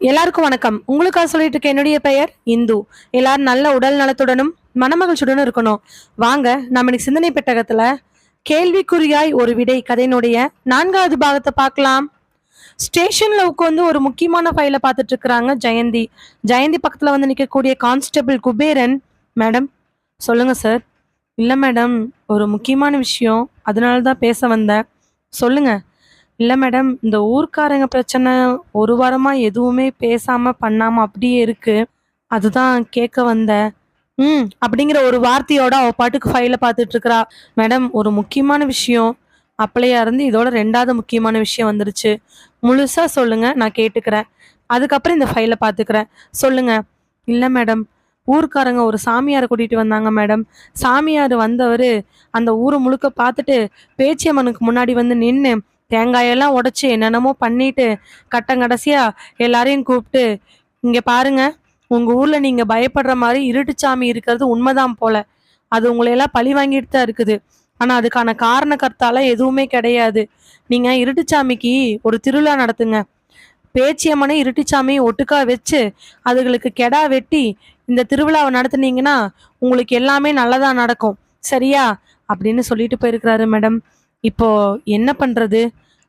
எல்லாருக்கும் வணக்கம். உங்களுக்காக சொல்லிட்டு இருக்க என்னுடைய பெயர்? இந்து. எல்லாரும் நல்ல உடல் நலத்துடனும் மனமகிழ்ச்சியுடனும் இருக்கணும். வாங்க நம்ம இன்னைக்கு சிந்தனை பெட்டகத்துல கேள்விக்குறியாய் ஒரு விடை கதையினுடைய நான்காவது பாகத்தை பார்க்கலாம். ஸ்டேஷன்ல உட்காந்து ஒரு முக்கியமான ஃபைலை பார்த்துட்டு இருக்கிறாங்க ஜெயந்தி. ஜெயந்தி பக்கத்துல வந்து நிற்கக்கூடிய கான்ஸ்டபிள் குபேரன் மேடம் சொல்லுங்க சார் இல்லை மேடம் ஒரு முக்கியமான விஷயம். அதனால தான் பேச வந்தேன். சொல்லுங்க. இல்லை மேடம் இந்த ஊர்க்காரங்க பிரச்சனை ஒரு வாரமா எதுவுமே பேசாம பண்ணாம அப்படியே இருக்கு. அதுதான் கேட்க வந்தேன் ம் அப்படிங்கிற ஒரு வார்த்தையோட அவ பாட்டுக்கு ஃபைல பார்த்துட்டு இருக்கிறா. மேடம் ஒரு முக்கியமான விஷயம். அப்பளையா இருந்து இதோட ரெண்டாவது முக்கியமான விஷயம் வந்துருச்சு. முழுசா சொல்லுங்க நான் கேட்டுக்கிறேன். அதுக்கப்புறம் இந்த ஃபைலை பார்த்துக்கிறேன். சொல்லுங்க. இல்லை மேடம் ஊர்க்காரங்க ஒரு சாமியாரை கூட்டிட்டு வந்தாங்க மேடம் சாமியார் வந்தவர் அந்த ஊரை முழுக்க பார்த்துட்டு பேச்சியம்மனுக்கு முன்னாடி வந்து நின்று தேங்காயெல்லாம் உடச்சி என்னென்னமோ பண்ணிட்டு கட்டங்கடைசியா எல்லாரையும் கூப்பிட்டு இங்க பாருங்க உங்க ஊர்ல நீங்க பயப்படுற மாதிரி இருட்டுச்சாமி இருக்கிறது உண்மைதான் போல. அது உங்களை எல்லாம் பழி வாங்கிட்டு தான் இருக்குது. ஆனா அதுக்கான காரணக்கர்த்தால எதுவுமே கிடையாது. நீங்க இருட்டுச்சாமிக்கு ஒரு திருவிழா நடத்துங்க. பேச்சியம்மனை இருட்டுச்சாமியை ஒட்டுக்கா வச்சு அதுகளுக்கு கெடா வெட்டி இந்த திருவிழாவை நடத்துனீங்கன்னா உங்களுக்கு எல்லாமே நல்லதா நடக்கும். சரியா? அப்படின்னு சொல்லிட்டு போயிருக்கிறாரு மேடம். இப்போ என்ன பண்றது?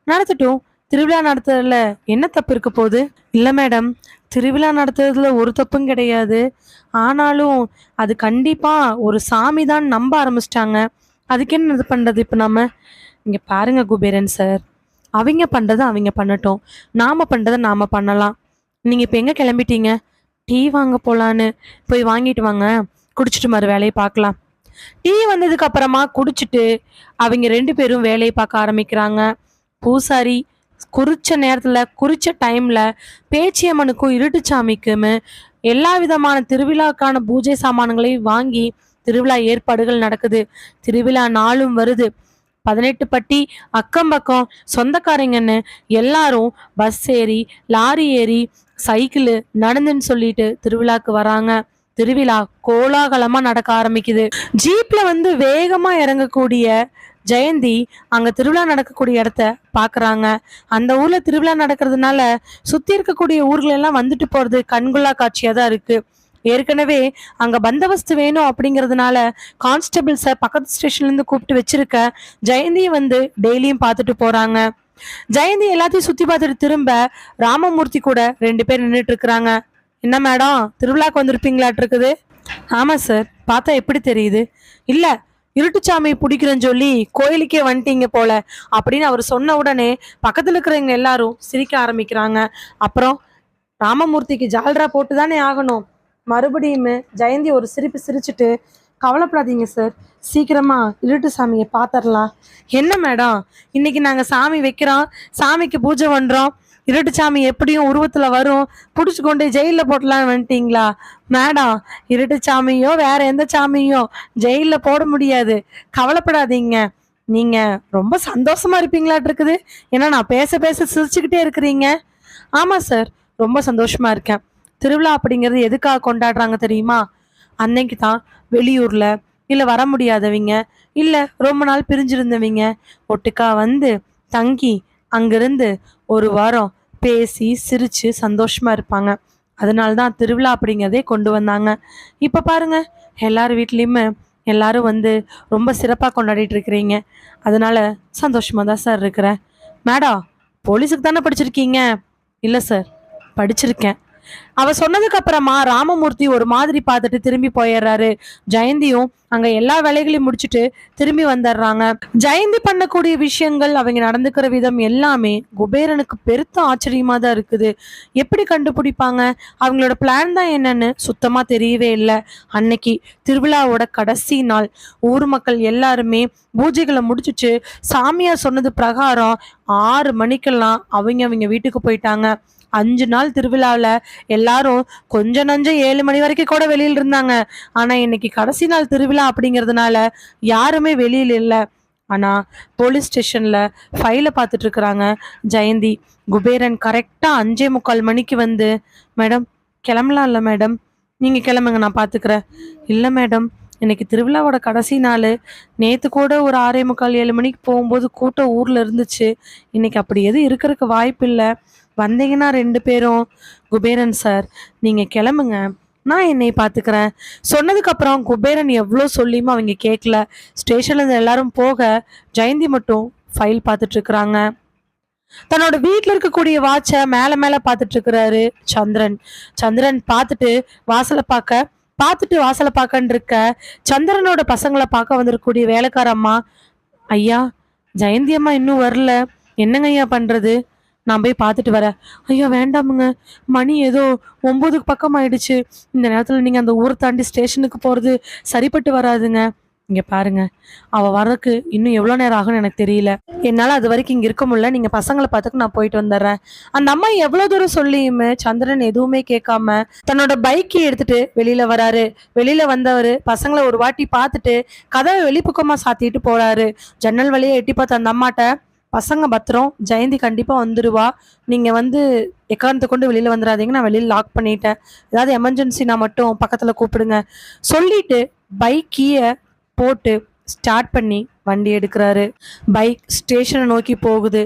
நடத்தட்டும் திருவிழா நடத்துறதுல என்ன தப்பு இருக்க போகுது? இல்லை மேடம் திருவிழா நடத்துறதுல ஒரு தப்பும் கிடையாது. ஆனாலும் அது கண்டிப்பாக ஒரு சாமி தான் நம்ப ஆரம்பிச்சிட்டாங்க. அதுக்கு என்ன இது பண்ணுறது இப்போ நம்ம இங்கே பாருங்க குபேரன் சார் அவங்க பண்ணுறதை அவங்க பண்ணட்டும். நாம் பண்ணுறதை நாம் பண்ணலாம். நீங்கள் இப்போ எங்கே கிளம்பிட்டீங்க? டீ வாங்க போகலான்னு போய் வாங்கிட்டு வாங்க. குடிச்சிட்டு மறு வேலையை பார்க்கலாம். டீ வந்ததுக்கு அப்புறமா குடிச்சிட்டு அவங்க ரெண்டு பேரும் வேலையை பார்க்க ஆரம்பிக்கிறாங்க. பூசாரி குறிச்ச நேரத்தில் குறிச்ச டைமில் பேச்சியம்மனுக்கும் இருட்டுச்சாமிக்கும் எல்லா விதமான திருவிழாக்கான பூஜை சாமான்களையும் வாங்கி திருவிழா ஏற்பாடுகள் நடக்குது. திருவிழா நாளும் வருது. பதினெட்டு பட்டி அக்கம் பக்கம் சொந்தக்காரங்கன்னு எல்லாரும் பஸ் ஏறி லாரி ஏறி சைக்கிள் நடந்துன்னு சொல்லிட்டு திருவிழாக்கு வராங்க. திருவிழா கோலாகலமா நடக்க ஆரம்பிக்குது. ஜீப்ல வந்து வேகமா இறங்கக்கூடிய ஜெயந்தி அங்க திருவிழா நடக்கக்கூடிய இடத்த பாக்குறாங்க. அந்த ஊர்ல திருவிழா நடக்கிறதுனால சுத்தி இருக்கக்கூடிய ஊர்கள் எல்லாம் வந்துட்டு போறது கண்கொள்ளா காட்சியா தான் இருக்கு. ஏற்கனவே அங்க பந்தவஸ்து வேணும் அப்படிங்கறதுனால கான்ஸ்டபிள்ஸை பக்கத்து ஸ்டேஷன்ல இருந்து கூப்பிட்டு வச்சிருக்க ஜெயந்தியை வந்து டெய்லியும் பார்த்துட்டு போறாங்க. ஜெயந்தி எல்லாத்தையும் சுத்தி பார்த்துட்டு திரும்ப ராமமூர்த்தி கூட ரெண்டு பேர் நின்றுட்டு இருக்கிறாங்க. என்ன மேடம் திருவிழாக்கு வந்திருப்பீங்களாட்டு இருக்குது சார் பார்த்தா எப்படி தெரியுது? இல்லை இருட்டுச்சாமி பிடிக்கிறேன்னு சொல்லி கோயிலுக்கே வந்துட்டீங்க போல அப்படின்னு அவர் சொன்ன உடனே பக்கத்தில் இருக்கிறவங்க எல்லாரும் சிரிக்க ஆரம்பிக்கிறாங்க. அப்புறம் ராமமூர்த்திக்கு ஜால்ரா போட்டு தானே ஆகணும். மறுபடியும் ஜெயந்தி ஒரு சிரிப்பு சிரிச்சுட்டு கவலைப்படாதீங்க சார் சீக்கிரமா இருட்டு சாமியை பார்த்துடலாம் என்ன மேடம் இன்னைக்கு நாங்கள் சாமி வைக்கிறோம். சாமிக்கு பூஜை பண்ணுறோம் இருட்டு சாமி எப்படியும் உருவத்துல வரும். புடிச்சு கொண்டு ஜெயில போட்டலாம்னு வந்துட்டீங்களா? மேடம் இருட்டு சாமியோ வேற எந்த சாமியோ ஜெயில போட முடியாது. கவலைப்படாதீங்க. நீங்க ரொம்ப சந்தோஷமா இருப்பீங்களாட்டு இருக்குது. ஏன்னா நான் பேச பேச சிரிச்சுக்கிட்டே இருக்கிறீங்க. ஆமா சார் ரொம்ப சந்தோஷமா இருக்கேன். திருவிழா அப்படிங்கிறது எதுக்காக கொண்டாடுறாங்க தெரியுமா? அன்னைக்கு தான் வெளியூர்ல இல்லை வர முடியாதவங்க இல்லை ரொம்ப நாள் பிரிஞ்சிருந்தவங்க ஒட்டுக்கா வந்து தங்கி அங்கிருந்து ஒரு வாரம் பேசி சிரித்து சந்தோஷமாக இருப்பாங்க. அதனால தான் திருவிழா அப்படிங்கிறதே கொண்டு வந்தாங்க. இப்போ பாருங்க எல்லார் வீட்லேயுமே எல்லாரும் வந்து ரொம்ப சிறப்பாக கொண்டாடிட்டு இருக்கிறீங்க. அதனால சந்தோஷமாக தான் சார் இருக்கிறேன். மேடம் போலீஸுக்கு தானே படிச்சிருக்கீங்க? இல்லை சார் படிச்சிருக்கேன். அவ சொன்னதுக்கு அப்புறமா ராமமூர்த்தி ஒரு மாதிரி பார்த்துட்டு திரும்பி போயிடுறாரு. ஜெயந்தியும் அங்க எல்லா வேலைகளையும் முடிச்சுட்டு திரும்பி வந்துடுறாங்க. ஜெயந்தி பண்ணக்கூடிய விஷயங்கள் அவங்க நடந்துக்கிற விதம் எல்லாமே குபேரனுக்கு பெருத்த ஆச்சரியமா தான் இருக்குது. எப்படி கண்டுபிடிப்பாங்க? அவங்களோட பிளான் தான் என்னன்னு சுத்தமா தெரியவே இல்லை. அன்னைக்கு திருவிழாவோட கடைசி நாள். ஊர் மக்கள் எல்லாருமே பூஜைகளை முடிச்சுச்சு சாமியார் சொன்னது பிரகாரம் ஆறு மணிக்கெல்லாம் அவங்க அவங்க வீட்டுக்கு போயிட்டாங்க. அஞ்சு நாள் திருவிழாவில் எல்லாரும் கொஞ்ச நஞ்சம் ஏழு மணி வரைக்கும் கூட வெளியில் இருந்தாங்க. ஆனால் இன்னைக்கு கடைசி நாள் திருவிழா அப்படிங்கிறதுனால யாருமே வெளியில் இல்லை. ஆனால் போலீஸ் ஸ்டேஷனில் ஃபைலை பார்த்துட்டு இருக்கிறாங்க. ஜெயந்தி குபேரன் கரெக்டாக அஞ்சே முக்கால் மணிக்கு வந்து மேடம் கிளம்பலாம் இல்லை மேடம். நீங்கள் கிளம்புங்க நான் பார்த்துக்கிறேன். இல்லை மேடம் இன்னைக்கு திருவிழாவோட கடைசி நாள். நேற்று கூட ஒரு ஆறே முக்கால் ஏழு மணிக்கு போகும்போது கூட்டம் ஊரில் இருந்துச்சு. இன்னைக்கு அப்படி எதுவும் இருக்கிறதுக்கு வாய்ப்பு இல்லை. வந்தீங்கன்னா ரெண்டு பேரும் குபேரன் சார் நீங்க கிளம்புங்க. நான் என்னை பார்த்துக்கிறேன் சொன்னதுக்கு அப்புறம் குபேரன் எவ்வளோ சொல்லியுமே அவங்க கேட்கல ஸ்டேஷன்ல இருந்து எல்லாரும் போக ஜெயந்தி மட்டும் ஃபைல் பார்த்துட்டு இருக்கிறாங்க. தன்னோட வீட்டில் இருக்கக்கூடிய வாட்சை மேலே மேலே பார்த்துட்டு இருக்கிறாரு சந்திரன். சந்திரன் பார்த்துட்டு வாசலை பார்க்க பார்த்துட்டு வாசலை பார்க்கன்னு இருக்க சந்திரனோட பசங்களை பார்க்க வந்திருக்கக்கூடிய வேலைக்கார அம்மா ஐயா ஜெயந்தி அம்மா இன்னும் வரல. என்னங்க ஐயா பண்ணுறது நான் போய் பார்த்துட்டு வரேன். ஐயோ வேண்டாமுங்க. மணி ஏதோ ஒம்போதுக்கு பக்கம் ஆயிடுச்சு. இந்த நேரத்தில் நீங்கள் அந்த ஊரை தாண்டி ஸ்டேஷனுக்கு போகிறது சரிப்பட்டு வராதுங்க. இங்கே பாருங்க. அவள் வரதுக்கு இன்னும் எவ்வளோ நேரம் ஆகும்னு எனக்கு தெரியல. என்னால் அது வரைக்கும் இங்கே இருக்க முடியல. நீங்கள் பசங்களை பார்த்துக்கு நான் போயிட்டு வந்துடுறேன். அந்த அம்மா எவ்வளோ தூரம் சொல்லியுமே சந்திரன் எதுவுமே கேட்காம தன்னோட பைக்கை எடுத்துட்டு வெளியில் வராரு. வெளியில் வந்தவர் பசங்களை ஒரு வாட்டி பார்த்துட்டு கதவை வெளிப்பக்கமாக சாத்திட்டு போகிறாரு ஜன்னல் வழியை எட்டி பார்த்த அந்த அம்மாட்ட பசங்க பத்திரம் ஜெயந்தி கண்டிப்பாக வந்துடுவா நீங்கள் வந்து எக்காரணத்தை கொண்டு வெளியில் வந்துடாதீங்க நான் வெளியில் லாக் பண்ணிட்டேன். ஏதாவது எமர்ஜென்சினா மட்டும் பக்கத்தில் கூப்பிடுங்க. சொல்லிட்டு பைக் கீயை போட்டு ஸ்டார்ட் பண்ணி வண்டி எடுக்கிறாரு. பைக் ஸ்டேஷனை நோக்கி போகுது.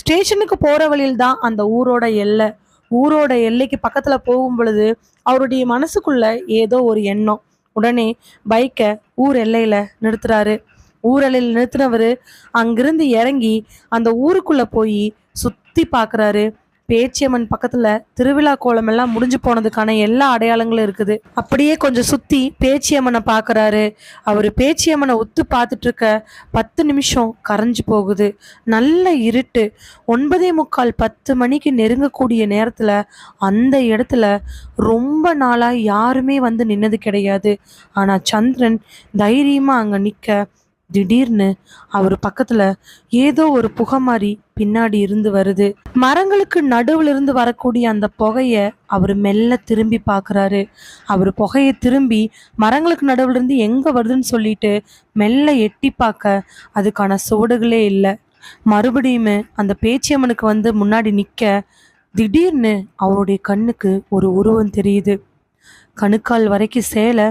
ஸ்டேஷனுக்கு போகிற வழியில் தான் அந்த ஊரோட எல்லை. ஊரோட எல்லைக்கு பக்கத்தில் போகும் பொழுது அவருடைய மனசுக்குள்ள ஏதோ ஒரு எண்ணம். உடனே பைக்கை ஊர் எல்லையில் நிறுத்துறாரு. ஊரலில் எல்லையில் நிறுத்தினவர் அங்கிருந்து இறங்கி அந்த ஊருக்குள்ள போய் சுத்தி பார்க்குறாரு பேச்சியம்மன் பக்கத்துல திருவிழா கோலம் எல்லாம் முடிஞ்சு போனதுக்கான எல்லா அடையாளங்களும் இருக்குது. அப்படியே கொஞ்சம் சுத்தி பேச்சியம்மனை பாக்குறாரு. அவர் பேச்சியம்மனை ஒத்து பார்த்துட்டு இருக்க பத்து நிமிஷம் கரைஞ்சு போகுது. நல்ல இருட்டு. ஒன்பதே முக்கால் பத்து மணிக்கு நெருங்கக்கூடிய நேரத்துல அந்த இடத்துல ரொம்ப நாளா யாருமே வந்து நின்னது கிடையாது. ஆனா சந்திரன் தைரியமா அங்க நிக்க திடீர்னு அவர் பக்கத்துல ஏதோ ஒரு புகை மாதிரி பின்னாடி இருந்து வருது. மரங்களுக்கு நடுவுல இருந்து வரக்கூடிய அந்த புகைய அவர் மெல்ல திரும்பி பார்க்குறாரு அவர் புகையை திரும்பி மரங்களுக்கு நடுவுல இருந்து எங்க வருதுன்னு சொல்லிட்டு மெல்ல எட்டி பார்க்க அதுக்கான சுவடுகளே இல்லை. மறுபடியுமே அந்த பேச்சியம்மனுக்கு வந்து முன்னாடி நிக்க திடீர்னு அவருடைய கண்ணுக்கு ஒரு உருவம் தெரியுது. கணுக்கால் வரைக்கும் சேலை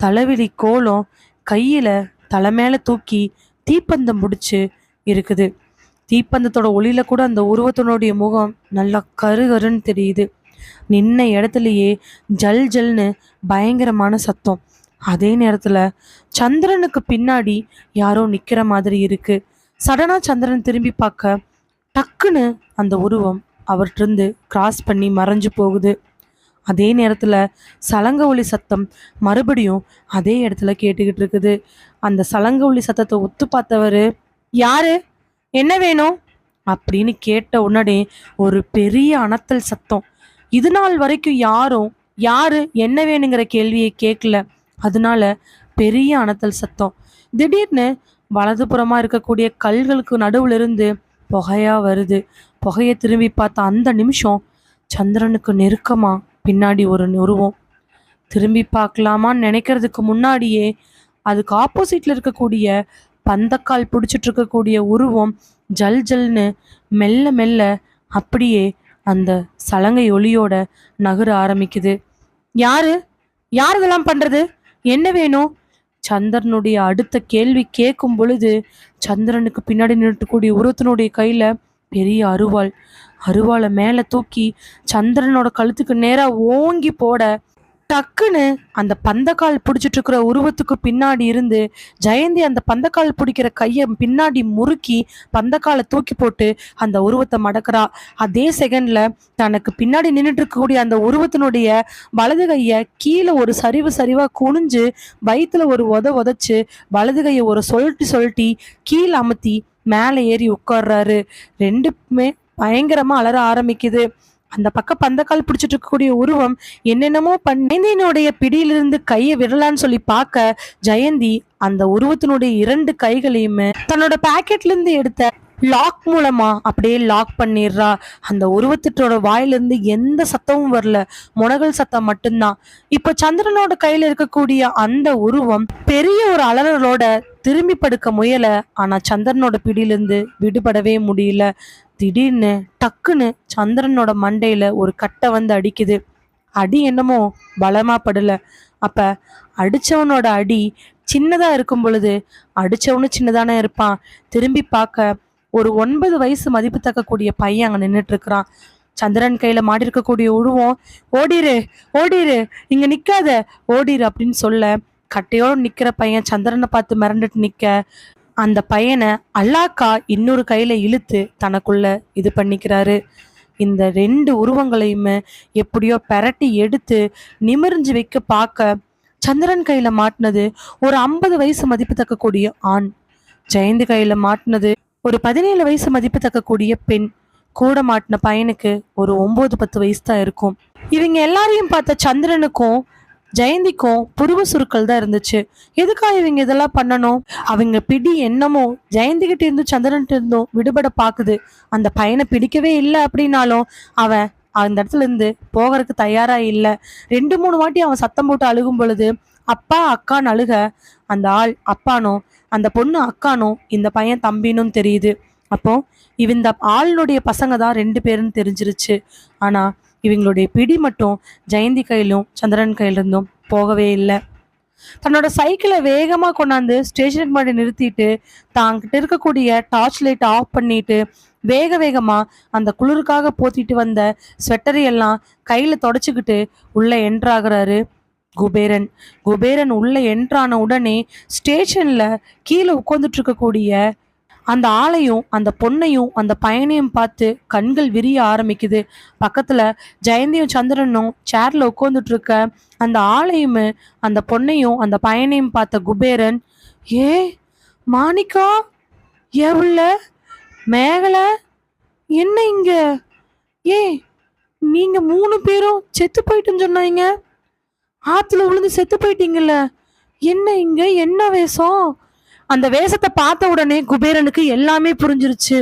தலைவிரி கோலம் கையில தலை மேலே தூக்கி தீப்பந்தம் முடிச்சு இருக்குது. தீப்பந்தத்தோட ஒளியில கூட அந்த உருவத்தினுடைய முகம் நல்லா கருகருன்னு தெரியுது. நின்ன இடத்துலயே ஜல் ஜல்னு பயங்கரமான சத்தம். அதே நேரத்துல சந்திரனுக்கு பின்னாடி யாரோ நிக்கிற மாதிரி இருக்கு. சடனா சந்திரன் திரும்பி பார்க்க டக்குன்னு அந்த உருவம் அவர்கிட்ட கிராஸ் பண்ணி மறைஞ்சு போகுது. அதே நேரத்துல சலங்க ஒளி சத்தம் மறுபடியும் அதே இடத்துல கேட்டுக்கிட்டு இருக்குது. அந்த சலங்க ஒளி சத்தத்தை ஒத்து பார்த்தவர் யாரு? என்ன வேணும்? அப்படின்னு கேட்ட உடனே ஒரு பெரிய அனத்தல் சத்தம். இது நாள் வரைக்கும் யாரும் யாரு? என்ன வேணுங்கிற கேள்வியை கேட்கல. அதனால பெரிய அனத்தல் சத்தம். திடீர்னு வலதுபுறமா இருக்கக்கூடிய கல்களுக்கு நடுவுல இருந்து புகையா வருது. புகையை திரும்பி பார்த்த அந்த நிமிஷம் சந்திரனுக்கு நெருக்கமா பின்னாடி ஒரு உருவம் திரும்பி பார்க்கலாமான்னு நினைக்கிறதுக்கு முன்னாடியே அதுக்கு ஆப்போசிட்ல இருக்கக்கூடிய பந்தக்கால் பிடிச்சிட்டு இருக்கக்கூடிய உருவம் ஜல் ஜல்னு மெல்ல மெல்ல அப்படியே அந்த சலங்கை ஒளியோட நகர ஆரம்பிக்குது. யாரு? யார் இதெல்லாம் பண்றது? என்ன வேணும்? சந்திரனுடைய அடுத்த கேள்வி கேட்கும் பொழுது சந்திரனுக்கு பின்னாடி நின்றுக்கூடிய உருவத்தினுடைய கையில பெரிய அருவாள். அருவாளை மேலே தூக்கி சந்திரனோட கழுத்துக்கு நேரா ஓங்கி போட டக்குன்னு அந்த பந்தக்கால் பிடிச்சிட்டு இருக்கிற உருவத்துக்கு பின்னாடி இருந்து ஜெயந்தி அந்த பந்தக்கால் பிடிக்கிற கையை பின்னாடி முறுக்கி பந்தக்காலை தூக்கி போட்டு அந்த உருவத்தை மடக்கிறா. அதே செகண்ட்ல தனக்கு பின்னாடி நின்றுட்டு இருக்கக்கூடிய அந்த உருவத்தினுடைய வலது கையை கீழே ஒரு சரிவு சரிவா குனிஞ்சு வயிற்றுல ஒரு உத உதச்சு வலது கையை ஒரு சொல்லிட்டு சொல்லிட்டு கீழே அமுத்தி மேலே ஏறி உட்கார்றாரு. ரெண்டுமே பயங்கரமா அலற ஆரம்பிக்குது. அந்த பக்கம் பந்தக்கால் பிடிச்சிட்டு இருக்கக்கூடிய உருவம் என்னென்னமோ பண்ணேந்தினுடைய பிடியிலிருந்து கையை விடலான்னு சொல்லி பார்க்க ஜெயந்தி அந்த உருவத்தினுடைய இரண்டு கைகளையுமே தன்னோட பாக்கெட்ல இருந்து எடுத்த லாக் மூலமா அப்படியே லாக் பண்ணிடுறா. அந்த உருவத்திட்டோட வாயிலிருந்து எந்த சத்தமும் வரல. முனகல் சத்தம் மட்டும்தான். இப்போ சந்திரனோட கையில் இருக்கக்கூடிய அந்த உருவம் பெரிய ஒரு அலறலோட திரும்பி படுக்க முயல. ஆனா சந்திரனோட பிடியிலிருந்து விடுபடவே முடியல. திடீர்னு டக்குன்னு சந்திரனோட மண்டையில ஒரு கட்டை வந்து அடிக்குது. அடி என்னமோ பலமா படல. அப்ப அடிச்சவனோட அடி சின்னதா இருக்கும் பொழுது அடிச்சவனும் சின்னதானே இருப்பான். திரும்பி பார்க்க ஒரு ஒன்பது வயசு மதிப்பு தக்கக்கூடிய பையன் அங்கே நின்றுட்டு இருக்கிறான் சந்திரன் கையில மாடி இருக்கக்கூடிய உருவம் ஓடிரு ஓடிரு இங்க நிக்காத ஓடிரு அப்படின்னு சொல்ல கட்டையோடு நிக்கிற பையன் சந்திரனை பார்த்து மிரண்டுட்டு நிக்க அந்த பையனை அல்லாக்கா இன்னொரு கையில இழுத்து தனக்குள்ள இது பண்ணிக்கிறாரு. இந்த ரெண்டு உருவங்களையுமே எப்படியோ பெரட்டி எடுத்து நிமிர்ந்து வைக்க பார்க்க சந்திரன் கையில மாட்டினது ஒரு ஐம்பது வயசு மதிப்பு தக்கக்கூடிய ஆண். ஜெயந்தி கையில மாட்டினது ஒரு பதினேழு வயசு மதிப்பு தக்கக்கூடிய பெண் கூட மாட்டின பையனுக்கு ஒரு ஒம்பது பத்து வயசு தான் இருக்கும். இவங்க எல்லாரையும் பார்த்த சந்திரனுக்கும் ஜெயந்திக்கும் புருவ சுருக்கள் தான் இருந்துச்சு. எதுக்காக இவங்க இதெல்லாம் பண்ணணும்? அவங்க பிடி என்னமோ ஜெயந்திகிட்ட இருந்தும் சந்திரன்கிட்ட இருந்தும் விடுபட பார்க்குது. அந்த பையனை பிடிக்கவே இல்லை அப்படின்னாலும் அவன் அந்த இடத்துல இருந்து போகிறதுக்கு தயாரா இல்லை. ரெண்டு மூணு வாட்டி அவன் சத்தம் போட்டு அழுகும் பொழுது அப்பா அக்கான்னு அழுக அந்த ஆள் அப்பானோ அந்த பொண்ணு அக்கானோ இந்த பையன் தம்பினும் தெரியுது. அப்போ இந்த ஆளுடைய பசங்க தான் ரெண்டு பேருன்னு தெரிஞ்சிருச்சு. ஆனா இவங்களுடைய பிடி மட்டும் ஜெயந்தி கையிலும் சந்திரன் கையிலிருந்தும் போகவே இல்லை. தன்னோட சைக்கிளை வேகமாக கொண்டாந்து ஸ்டேஷனுக்கு முன்னாடி நிறுத்திட்டு தாங்கிட்ட இருக்கக்கூடிய டார்ச் லைட் ஆஃப் பண்ணிட்டு வேக வேகமாக அந்த குளிருக்காக போத்திட்டு வந்த ஸ்வெட்டரையெல்லாம் கையில் தொடச்சிக்கிட்டு உள்ளே என்ட்ராகிறாரு குபேரன். குபேரன் உள்ளே என்ட்ரான உடனே ஸ்டேஷனில் கீழே உட்காந்துட்ருக்கக்கூடிய அந்த ஆளையும் அந்த பொண்ணையும் அந்த பையனையும் பார்த்து கண்கள் விரிய ஆரம்பிக்குது. பக்கத்துல ஜெயந்தியும் சந்திரனும் சேர்ல உட்காந்துட்டு இருக்க அந்த ஆளையும் அந்த பொண்ணையும் அந்த பையனையும் பார்த்த குபேரன் ஏ மாணிக்கா எவ்வள மேகலை என்ன இங்க? ஏ நீங்க மூணு பேரும் செத்து போயிட்டுன்னு சொன்னாங்க ஆற்றுல விழுந்து செத்து போயிட்டீங்கல்ல? என்ன இங்க? என்ன வேஷம்? அந்த வேஷத்தை பார்த்த உடனே குபேரனுக்கு எல்லாமே புரிஞ்சிருச்சு.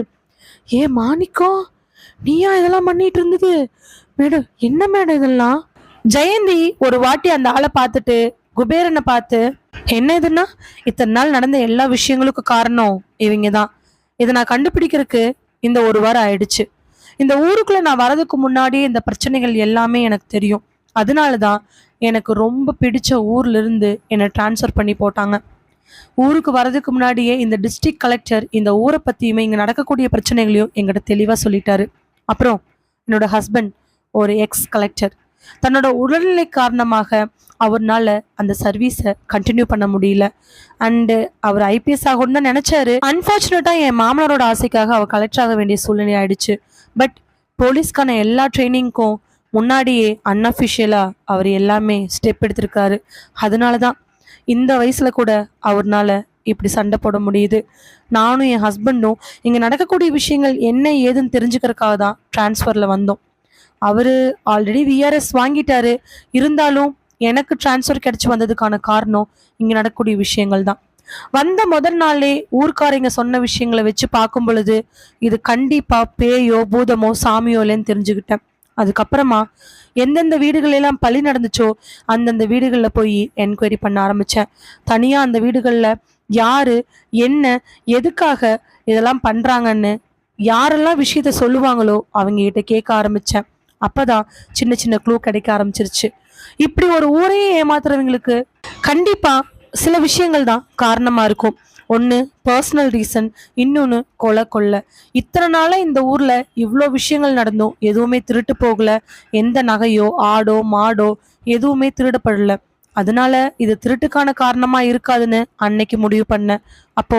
ஏ மாணிக்கம் நீயா இதெல்லாம் பண்ணிட்டு இருந்தது? மேடம் என்ன மேடம் இதெல்லாம்? ஜெயந்தி ஒரு வாட்டி அந்த ஆளை பார்த்துட்டு குபேரனை பார்த்து என்ன இதுன்னா? இத்தனை நாள் நடந்த எல்லா விஷயங்களுக்கும் காரணம் இவங்க தான். இதை நான் கண்டுபிடிக்கிறதுக்கு இந்த ஒரு வாரம் ஆயிடுச்சு. இந்த ஊருக்குள்ள நான் வரதுக்கு முன்னாடியே இந்த பிரச்சனைகள் எல்லாமே எனக்கு தெரியும். அதனால தான் எனக்கு ரொம்ப பிடிச்ச ஊர்லேருந்து என்னை ட்ரான்ஸ்ஃபர் பண்ணி போட்டாங்க. ஊருக்கு வரதுக்கு முன்னாடியே இந்த டிஸ்ட்ரிக்ட் கலெக்டர் இந்த ஊரை பற்றியுமே இங்கே நடக்கக்கூடிய பிரச்சனைகளையும் எங்கிட்ட தெளிவாக சொல்லிட்டாரு. அப்புறம் என்னோட ஹஸ்பண்ட் ஒரு எக்ஸ் கலெக்டர் தன்னோட உடல்நிலை காரணமாக அவர்னால அந்த சர்வீஸை கண்டினியூ பண்ண முடியல. அண்டு அவர் ஐபிஎஸ் ஆகணும்னு தான் நினச்சாரு. அன்ஃபார்ச்சுனேட்டாக என் மாமனாரோட ஆசைக்காக அவர் கலெக்டர் ஆக வேண்டிய சூழ்நிலை ஆயிடுச்சு. பட் போலீஸ்க்கான எல்லா ட்ரைனிங்க்கும் முன்னாடியே அன்அஃபிஷியலாக அவர் எல்லாமே ஸ்டெப் எடுத்திருக்காரு. அதனால தான் இந்த வயசில் கூட அவர்னால இப்படி சண்டை போட முடியுது. நானும் என் ஹஸ்பண்டும் இங்கே நடக்கக்கூடிய விஷயங்கள் என்ன ஏதுன்னு தெரிஞ்சுக்கிறதுக்காக தான் ட்ரான்ஸ்ஃபரில் வந்தோம். அவர் ஆல்ரெடி விஆர்எஸ் வாங்கிட்டாரு. இருந்தாலும் எனக்கு ட்ரான்ஸ்ஃபர் கிடச்சி வந்ததுக்கான காரணம் இங்கே நடக்கக்கூடிய விஷயங்கள் தான். வந்த முதல் நாளே ஊர்க்காரங்க சொன்ன விஷயங்களை வச்சு பார்க்கும் பொழுது இது கண்டிப்பாக பேயோ பூதமோ சாமியோ இல்லைன்னு தெரிஞ்சுக்கிட்டேன். அதுக்கப்புறமா எந்தெந்த வீடுகளெல்லாம் பழி நடந்துச்சோ அந்தந்த வீடுகளில் போய் என்கொயரி பண்ண ஆரம்பித்தேன் தனியாக அந்த வீடுகளில் யார் என்ன எதுக்காக இதெல்லாம் பண்ணுறாங்கன்னு யாரெல்லாம் விஷயத்த சொல்லுவாங்களோ அவங்ககிட்ட கேட்க ஆரம்பித்தேன் அப்பதான் சின்ன சின்ன க்ளூ கிடைக்க ஆரம்பிச்சிருச்சு. இப்படி ஒரு ஊரையே ஏமாத்துறவங்களுக்கு கண்டிப்பாக சில விஷயங்கள் தான் காரணமாக இருக்கும். ஒன்று பர்சனல் ரீசன் இன்னொன்று கொலை கொள்ளை. இத்தனை நாளாக இந்த ஊரில் இவ்வளோ விஷயங்கள் நடந்தும் எதுவுமே திருட்டு போகல. எந்த நகையோ ஆடோ மாடோ எதுவுமே திருடப்படல. அதனால இது திருட்டுக்கான காரணமா இருக்காதுன்னு அன்னைக்கு முடிவு பண்ணேன் அப்போ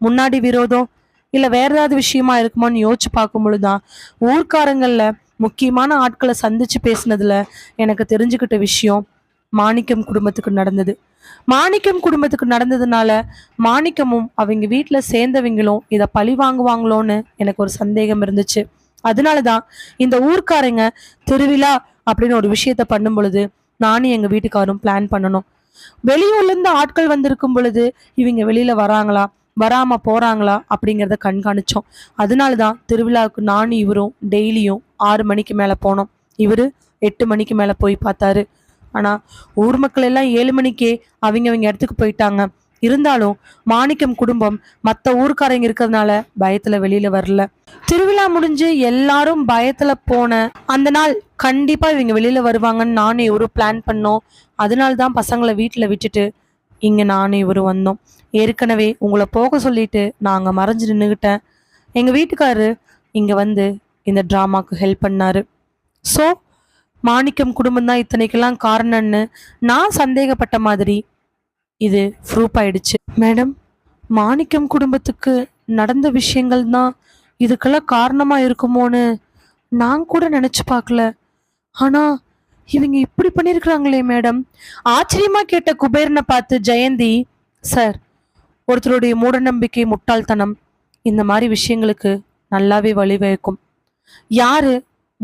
முன்னாடி விரோதம் இல்லை வேற ஏதாவது விஷயமா இருக்குமான்னு யோசிச்சு பார்க்கும் பொழுதுதான் ஊர்க்காரங்களில் முக்கியமான ஆட்களை சந்திச்சு பேசினதுல எனக்கு தெரிஞ்சுக்கிட்ட விஷயம் மாணிக்கம் குடும்பத்துக்கு நடந்தது. மாணிக்கம் குடும்பத்துக்கு நடந்ததுனால மாணிக்கமும் அவங்க வீட்டில் சேர்ந்தவங்களும் இதை பழி வாங்குவாங்களோன்னு எனக்கு ஒரு சந்தேகம் இருந்துச்சு. அதனால தான் இந்த ஊர்க்காரங்க திருவிழா அப்படின்னு ஒரு விஷயத்த பண்ணும் பொழுது நானும் எங்கள் வீட்டுக்காரும் பிளான் பண்ணணும். வெளியூர்லேருந்து ஆட்கள் வந்திருக்கும் பொழுது இவங்க வெளியில் வராங்களா? வராமல் போகிறாங்களா அப்படிங்கிறத கண்காணிச்சோம். அதனால தான் திருவிழாவுக்கு நானும் இவரும் டெய்லியும் ஆறு மணிக்கு மேலே போனோம். இவரு எட்டு மணிக்கு மேலே போய் பார்த்தாரு. ஆனால் ஊர் மக்கள் எல்லாம் ஏழு மணிக்கே அவங்க அவங்க இடத்துக்கு போயிட்டாங்க. இருந்தாலும் மாணிக்கம் குடும்பம் மற்ற ஊர்க்காரங்க இருக்கிறதுனால பயத்துல வெளியில வரல. திருவிழா முடிஞ்சு எல்லாரும் பயத்துல போன அந்த நாள் கண்டிப்பா இவங்க வெளியில வருவாங்கன்னு நானும் இவரும் பிளான் பண்ணோம். அதனால தான் பசங்களை வீட்டுல விட்டுட்டு இங்க நானும் இவரும் வந்தோம். ஏற்கனவே உங்களை போக சொல்லிட்டு நாங்க மறைஞ்சு நின்றுக்கிட்டேன் எங்க வீட்டுக்காரரு இங்க வந்து இந்த ட்ராமாக்கு ஹெல்ப் பண்ணாரு. ஸோ மாணிக்கம் குடும்பம் தான் இத்தனைக்கெல்லாம் காரணம்னு நான் சந்தேகப்பட்ட மாதிரி இது ப்ரூப் ஆயிடுச்சு. மேடம் மாணிக்கம் குடும்பத்துக்கு நடந்த விஷயங்கள் தான் இதுக்கெல்லாம் காரணமாக இருக்குமோன்னு நான் கூட நினச்சி பார்க்கல. ஆனால் இவங்க இப்படி பண்ணியிருக்கிறாங்களே மேடம். ஆச்சரியமாக கேட்ட குபேரனை பார்த்து ஜெயந்தி சார் ஒருத்தருடைய மூடநம்பிக்கை முட்டாள்தனம். இந்த மாதிரி விஷயங்களுக்கு நல்லாவே வழிவகுக்கும் யாரு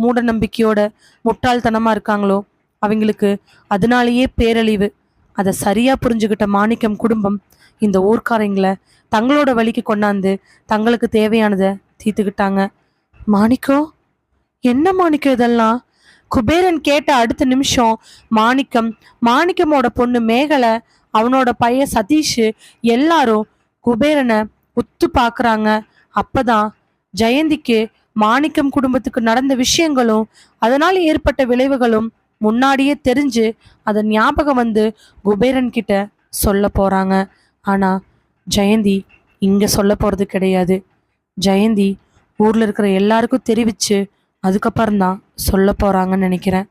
மூட நம்பிக்கையோட முட்டாள்தனமா இருக்காங்களோ அவங்களுக்கு அதனாலேயே பேரழிவு. அதை சரியா புரிஞ்சுக்கிட்ட மாணிக்கம் குடும்பம் இந்த ஊர்க்காரங்களை தங்களோட வழிக்கு கொண்டாந்து தங்களுக்கு தேவையானதை தீர்த்துக்கிட்டாங்க மாணிக்கம் என்ன மாணிக்கம் இதெல்லாம்? குபேரன் கேட்ட அடுத்த நிமிஷம் மாணிக்கம் மாணிக்கமோட பொண்ணு மேகலை அவனோட பையன் சதீஷ் எல்லாரும் குபேரனை உத்து பார்க்குறாங்க. அப்பதான் ஜெயந்திக்கு மாணிக்கம் குடும்பத்துக்கு நடந்த விஷயங்களும் அதனால் ஏற்பட்ட விளைவுகளும் முன்னாடியே தெரிஞ்சு அதை ஞாபகம் வந்து குபேரன் கிட்ட சொல்ல போறாங்க. ஆனா ஜெயந்தி இங்க சொல்ல போறது கிடையாது. ஜெயந்தி ஊர்ல இருக்கிற எல்லாருக்கும் தெரிவிச்சு அதுக்கப்புறம் தான் சொல்ல போறாங்கன்னு நினைக்கிறேன்.